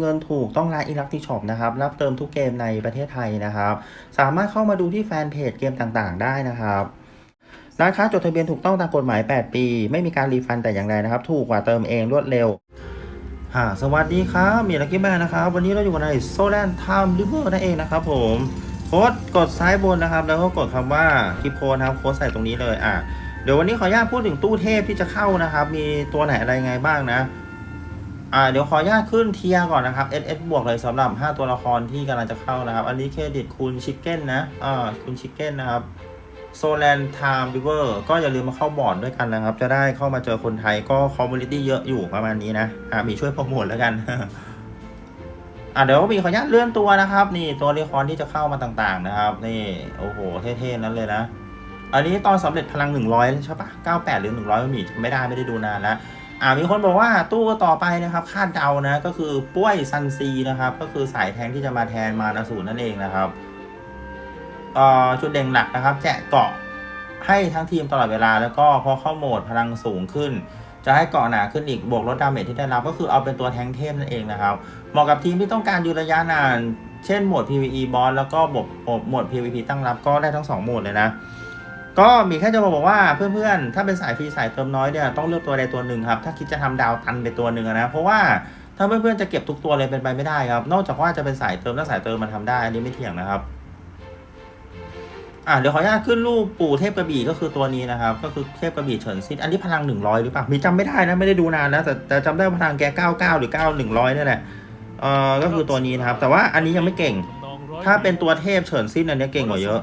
เงินถูกต้องร้านอิลักติช็อปนะครับ รับเติมทุกเกมในประเทศไทยนะครับ สามารถเข้ามาดูที่แฟนเพจเกมต่างๆ ได้นะครับร้านค้าจดทะเบียนถูกต้องตามกฎหมาย 8 ปี ไม่มีการรีฟันแต่อย่างใดนะครับ ถูกกว่าเติมเองรวดเร็วฮ่าสวัสดีครับมีลักกี้แมนนะครับ วันนี้เราอยู่ในโซแลนไทม์ริเวอร์นั่นเองนะครับผมโค้ดกดซ้ายบนนะครับ แล้วก็กดคำว่าคลิปโค้ดนะครับโค้ดใส่ตรงนี้เลยอะเดี๋ยววันนี้ขออนุญาตพูดถึงตู้เทพที่จะเข้านะครับ มีตัวไหนอะไรไงบ้างนะ อ่าเดี๋ยวขออนุญาตขึ้นเทียก่อนนะครับ SS บวกเลยสำหรับ 5 ตัวละครที่กำลังจะเข้านะครับ อันนี้เครดิตคุณชิคเก้นนะอ่าคุณชิคเก้นนะครับโซแลนไทม์ริเวอร์ก็อย่าลืมมาเข้าบอร์ดด้วยกันนะครับ จะได้เข้ามาเจอคนไทยก็คอมมูนิตี้เยอะอยู่ประมาณนี้นะอ่ามีช่วยโปรโมทแล้วกันอ่าเดี๋ยวก็มีขออนุญาตเลื่อนตัวนะครับ นี่ตัวละครที่จะเข้ามาต่างๆนะครับ นี่โอ้โหเท่ๆนั้นเลยนะ อันนี้ตอนสำเร็จพลัง 100 ใช่ปะ98 หรือ 100ไม่มีไม่ได้ไม่ได้ดูนานแล้ว อ่ามีคนบอกว่าตู้ต่อไปนะครับคาดเดานะก็คือป้วยซันซีนะครับ ก็คือสายแทงที่จะมาแทนมานาสูรนั่นเองนะครับเอ่อจุดเด่นหลักนะครับ แจกเกาะให้ทั้งทีมตลอดเวลา แล้วก็พอเข้าโหมดพลังสูงขึ้น จะให้เกาะหนาขึ้นอีกบวกลดดาเมจที่ได้รับก็คือเอาเป็นตัวแทงเทพนั่นเองนะครับเหมาะกับทีมที่ต้องการยืนระยะนาน เช่นโหมด PVE บอสแล้วก็บทโหมด PVP ตั้งรับก็ได้ทั้งสองโหมดเลยนะ ก็มีแค่จะมาบอกว่าเพื่อนๆ ถ้าเป็นสายฟรีสายเติมน้อยเนี่ยต้องเลือกตัวใดตัวหนึ่งครับ ถ้าคิดจะทำดาวตันไปตัวหนึ่งนะ เพราะว่าถ้าเพื่อนๆจะเก็บทุกตัวเลยเป็นไปไม่ได้ครับ นอกจากว่าจะเป็นสายเติมถ้าสายเติมมันทำได้ อันนี้ไม่เถียงนะครับ อะเดี๋ยวขออนุญาตขึ้นรูปปู่เทพกระบี่ก็คือตัวนี้นะครับ ก็คือเทพกระบี่เฉินซินอันนี้พลัง100หรือเปล่า มีจำไม่ได้นะไม่ได้ดูนานนะแต่แต่จำได้พลังแก99หรือ9 100นี่แหละเอ่อก็คือตัวนี้นะครับ แต่ว่าอันนี้ยังไม่เก่ง ถ้าเป็นตัวเทพเฉินซินอันนี้เก่งกว่าเยอะ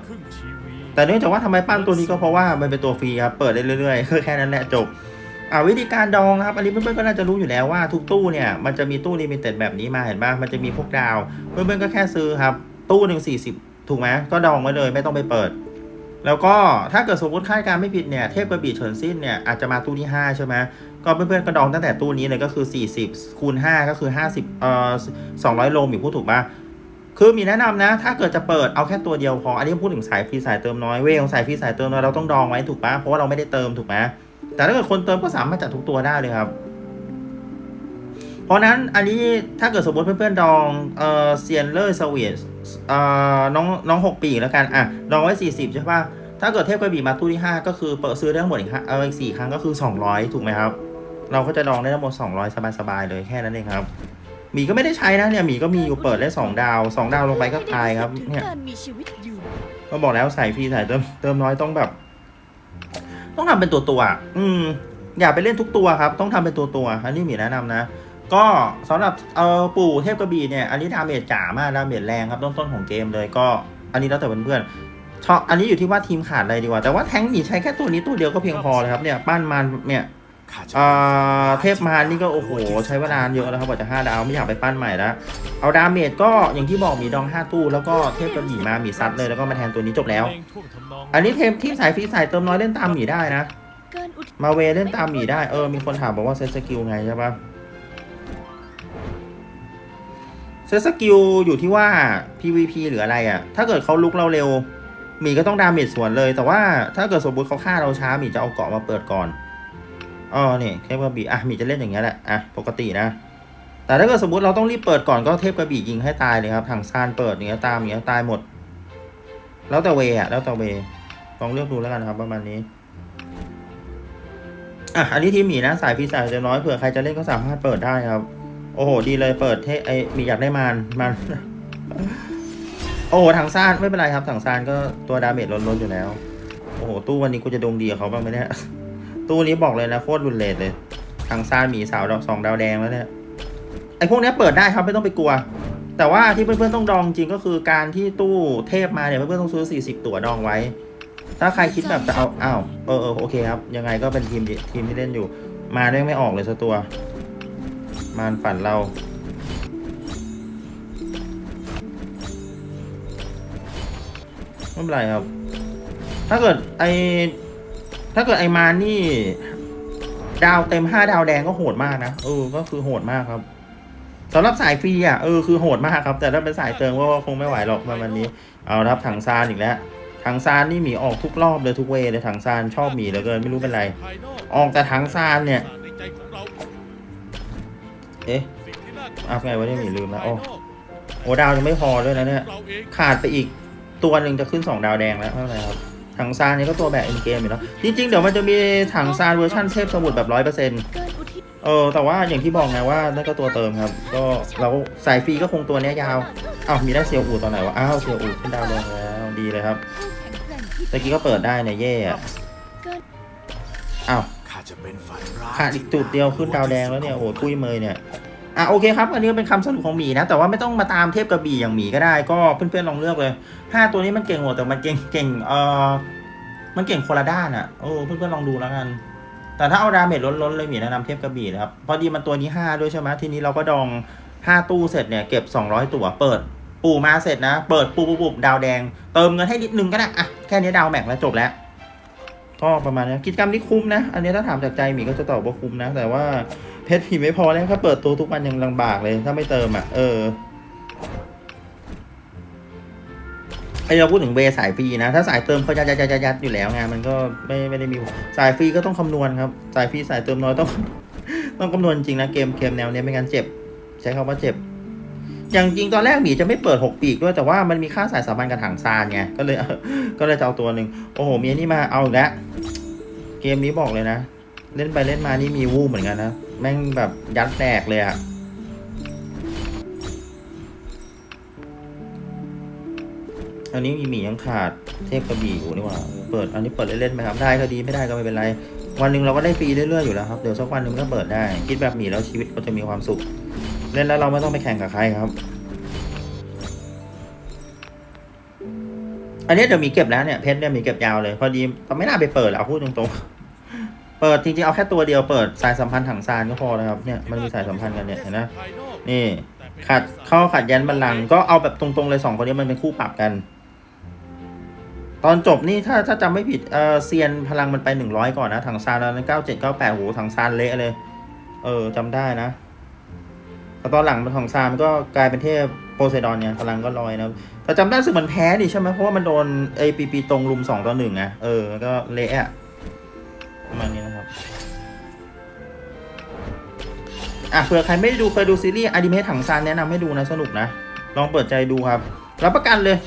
แต่เนื่องจากว่าทำไมปั้นตัวนี้ก็เพราะว่ามันเป็นตัวฟรีครับ เปิดได้เรื่อยๆแค่นั้นแหละจบอ่าวิธีการดองนะครับ อันนี้เพื่อนๆก็น่าจะรู้อยู่แล้วว่าทุกตู้เนี่ยมันจะมีตู้ลิมิเต็ดแบบนี้มาเห็นป่ะมันจะมีพวกดาว เพื่อนๆก็แค่ซื้อครับ ตู้หนึ่งสี่สิบถูกไหมก็ดองไว้เลยไม่ต้องไปเปิด แล้วก็ถ้าเกิดสมมติคาดการณ์ไม่ผิดเนี่ยเทพกระบี่เฉินสิ้นเนี่ยอาจจะมาตู้ที่ 5 ใช่ไหมก็เพื่อนๆก็ดองตั้งแต่ตู้นี้เลยก็คือ 40คูณ5ก็คือ 50เอ่อ200 โลมีพูดถูกป่ะ คือมีแนะนำนะ ถ้าเกิดจะเปิดเอาแค่ตัวเดียวพอ อันนี้พูดถึงสายฟรีสายเติมน้อยเวของสายฟรีสายเติมน้อยเราต้องดองไว้ถูกปะเพราะว่าเราไม่ได้เติมถูกไหมแต่ถ้าเกิดคนเติมก็สามารถจัดทุกตัวได้เลยครับ เพราะนั้นอันนี้ถ้าเกิดสมมติเพื่อนๆดองเออเซียนเลอร์สวีทเออน้องน้องหกปีแล้วกันอะดองไว้สี่สิบใช่ปะถ้าเกิดเทพกระบี่มาตู้ที่ห้าก็คือเปิดซื้อได้ทั้งหมดอีกห้าเอออีกสี่ครั้งก็คือสองร้อยถูกไหมครับ เราก็จะดองได้ทั้งหมดสองร้อยสบายๆเลยแค่นั้นเองครับ หมีก็ไม่ได้ใช้นะเนี่ยหมีก็มีอยู่เปิดได้สองดาวสองดาวลงไปก็ตายครับเนี่ยการมีชีวิตอยู่ก็บอกแล้วใส่ฟรีใส่เติมเติมน้อยต้องแบบ ต้องทำเป็นตัวตัวๆอะอืมอย่าไปเล่นทุกตัวครับ ต้องทำเป็นตัวตัวๆอันนี้หมีแนะนำนะก็สำหรับเอ่อปู่เทพกระบี่เนี่ยอันนี้ดาเมจจ๋ามากดาเมจแรงครับต้นๆของเกมเลยก็ อันนี้แล้วแต่เพื่อนๆชอบอันนี้อยู่ที่ว่าทีมขาดอะไรดีกว่า แต่ว่าแท้งหมีใช้แค่ตัวนี้ตัวเดียวก็เพียงพอเลยครับเนี่ยปั้นมันเนี่ย อ่าเทพมารนี่ก็โอ้โห ใช้เวลาเยอะแล้วครับกว่าจะ5ดาวไม่อยากไปปั้นใหม่แล้วเอาดาเมจก็อย่างที่บอกมีดอง 5 ตู้ แล้วก็เทพกระบี่มามีซัดเลยแล้วก็มาแทนตัวนี้จบแล้ว อันนี้เทมที่สายฟรีสายเติมน้อยเล่นตามหมีได้นะเกินอุดมาเวเล่นตามหมีได้เออมีคนถามบอกว่าเซตสกิลไงใช่ปะเซตสกิลอยู่ที่ว่า PVP หรืออะไรอะ่ะ ถ้าเกิดเขาลุกเราเร็ว หมีก็ต้องดาเมจสวนเลย แต่ว่าถ้าเกิดสมมติเขาฆ่าเราช้าหมีจะเอาเกาะมาเปิดก่อน อ๋อนี่เทพกระบี่อะมีจะเล่นอย่างเงี้ยแหละอะปกตินะ แต่ถ้าเกิดสมมติเราต้องรีบเปิดก่อนก็เทพกระบี่ยิงให้ตายเลยครับทางซานเปิดอย่างเงี้ยตามอย่างเงี้ยตายหมด แล้วแต่เวอะแล้วแต่เวลองเลือกดูแล้วกันครับประมาณนี้อะอันนี้ทีมหมีนะสายพีสายจะน้อยเผื่อใครจะเล่นก็สามารถเปิดได้ครับ โอ้โหดีเลยเปิดเทไอหมีอยากได้มานมันโอ้โหถังซานไม่เป็นไรครับถังซานก็ตัวดาเมจล้นๆอยู่แล้ว โอ้โหตู้วันนี้กูจะดวงดีกับเขาบ้างไหมเนี่ย ตู้นี้บอกเลยนะโคตรรุนแรงเลยถังซานหมีสาวดอกสองดาวแดงแล้วเนี่ยไอพวกนี้เปิดได้ครับไม่ต้องไปกลัว แต่ว่าที่เพื่อนๆต้องดองจริงก็คือการที่ตู้เทพมาเนี่ยเพื่อนๆต้องซื้อ 40 ตั๋วดองไว้ ถ้าใครคิดแบบจะเอาอ้าวเออเออโอเคครับ ยังไงก็เป็นทีมทีมที่เล่นอยู่ มาได้ไม่ออกเลยสักตัว มารฝันเราไม่เป็นไรครับ ถ้าเกิดไอ ถ้าเกิดไอมานี่ ดาวเต็มห้าดาวแดงก็โหดมากนะเออ ก็คือโหดมากครับสำหรับสายฟรีอะเออคือโหดมากครับ แต่ถ้าเป็นสายเติมก็คงไม่ไหวหรอกประมาณนี้เอาครับถังซานอีกแล้วถังซานนี่หมีออกทุกรอบเลยทุกเวเลยถังซานชอบหมีเหลือเกินไม่รู้เป็นไร ออกแต่ถังซานเนี่ย เอ๊ะอัพไงวะเนี่ยหมีลืมแล้วโอ้โอ้ดาวยังไม่พอด้วยนะเนี่ย ขาดไปอีกตัวหนึ่งจะขึ้น2ดาวแดงแล้วไม่เป็นไรครับ ถังซานนี่ก็ตัวแบบเอ็นเกมอยู่แล้วจริงๆ เดี๋ยวมันจะมีถังซานเวอร์ชันเทพสมุทรแบบร้อยเปอร์เซ็นต์เกินอุทิศเออแต่ว่าอย่างที่บอกไงว่านั่นก็ตัวเติมครับ ก็เราสายฟรีก็คงตัวเนี้ยยาวอ้าวมีได้เซียวอูตอนไหนวะอ้าวเซียวอูขึ้นดาวแดงแล้วดีเลยครับผู้แข็งแกร่งที่ตะกี้ก็เปิดได้เนี่ยเย่อะเกินอ้าวข้าจะเป็นฝ่ายร้ายขาดอีกจุดเดียวขึ้นดาวแดงแล้วเนี่ยโอ้โหตุ้ยเมยเนี่ย อะโอเคครับ อันนี้เป็นคำสรุปของหมีนะ แต่ว่าไม่ต้องมาตามเทพกระบี่อย่างหมีก็ได้ ก็เพื่อนๆลองเลือกเลยห้าตัวนี้มันเก่งหมดแต่มันเก่งเก่งเออมันเก่งคนละด้านอะโอ้เพื่อนๆลองดูแล้วกัน แต่ถ้าเอาดาเมจล้นๆเลยหมีแนะนำเทพกระบี่นะครับ พอดีมันตัวนี้ห้าด้วยใช่ไหมทีนี้เราก็ดองห้าตู้เสร็จเนี่ยเก็บ 200 ตัวเปิดปูมาเสร็จนะ เปิดปูปูปูดาวแดง เติมเงินให้นิดนึงก็ได้อะแค่นี้ดาวแม็กแล้วจบแล้ว ก็ประมาณนี้กิจกรรมนี้คุ้มนะ อันนี้ถ้าถามจากใจหมีก็จะตอบว่าคุ้มนะ แต่ว่าเพชรผีไม่พอแล้วถ้าเปิดตัวทุกวันยังลำบากเลย ถ้าไม่เติมอะ เออไอเราพูดถึงเวสายฟรีนะ ถ้าสายเติมเขายัดยัดยัดยัดยัดอยู่แล้วไงมันก็ไม่ไม่ได้มีสายฟรีก็ต้องคำนวณครับ สายฟรีสายเติมน้อยต้อง ต้องคำนวณจริงนะเกมเกมแนวเนี้ยไม่งั้นเจ็บ ใช้คำว่าเจ็บ อย่างจริงตอนแรกหมีจะไม่เปิดหกปีกด้วยแต่ว่ามันมีค่าสายสัมพันธ์กับถังซานไงก็เลยก็เลยจะเอาตัวหนึ่งโอ้โหมีอันนี้มาเอาอีกแล้วเกมนี้บอกเลยนะ เล่นไปเล่นมานี่มีวูบเหมือนกันนะแม่งแบบยัดแตกเลยอะอันนี้มีหมียังขาดเทพกระบี่อยู่นี่หว่า เปิดอันนี้เปิดเล่นๆไหมครับได้ก็ดีไม่ได้ก็ไม่เป็นไร วันหนึ่งเราก็ได้ฟรีเรื่อยๆอยู่แล้วครับเดี๋ยวสักวันหนึ่งก็เปิดได้ คิดแบบหมีแล้วชีวิตเราจะมีความสุข เล่นแล้วเราไม่ต้องไปแข่งกับใครครับ อันนี้เดี๋ยวมีเก็บแล้วเนี่ยเพชรเนี่ยมีเก็บยาวเลย พอดีเราไม่น่าไปเปิดแล้วเอาพูดตรงๆ เปิดจริงๆเอาแค่ตัวเดียวเปิดสายสัมพันธ์ถังซานก็พอแล้วครับเนี่ยมันมีสายสัมพันธ์กันเนี่ยเห็นไหมนี่ขัดเข้าขัดยันบัลลังก็เอาแบบตรงๆเลยสองคนนี้มันเป็นคู่ปรับกัน ตอนจบนี่ถ้าถ้าจำไม่ผิดเออเซียนพลังมันไปหนึ่งร้อยก่อนนะถังซานตอนนั้นเก้าเจ็ดเก้าแปดโหถังซานเละเลย เออจำได้นะ แต่ตอนหลังมันถังซานมันก็กลายเป็นเทพโพไซดอนเนี่ยพลังก็ลอยนะแต่จำได้สึกมันแพ้ดิใช่ไหมเพราะว่ามันโดนไอปีปีตรงลุมสองต่อหนึ่งไงเออก็เละอะประมาณนี้นะครับอะเผื่อใครไม่ได้ดูเคยดูซีรีส์อนิเมะถังซานแนะนำให้ดูนะสนุกนะ ลองเปิดใจดูครับ รับประกันเลย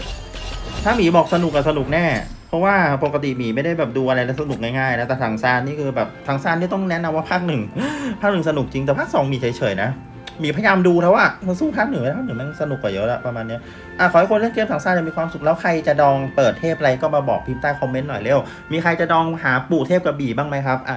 ถ้าหมีบอกสนุกกับสนุกแน่ เพราะว่าปกติหมีไม่ได้แบบดูอะไรแล้วสนุกง่ายๆนะแต่ถังซานนี่คือแบบถังซานนี่ต้องแนะนำว่าภาคหนึ่งภาคหนึ่งสนุกจริงแต่ภาคสองมีเฉยๆนะ มีพยายามดูแล้วว่ามันสู้ภาคหนึ่งไม่ได้ภาคหนึ่งมันสนุกกว่าเยอะละประมาณเนี้ยอะขอให้คนเล่นเกมถังซานจะมีความสุขแล้วใครจะดองเปิดเทพอะไรก็มาบอกพิมพ์ใต้คอมเมนต์หน่อยเร็ว มีใครจะดองหาปู่เทพกระบี่บ้างไหมครับอะ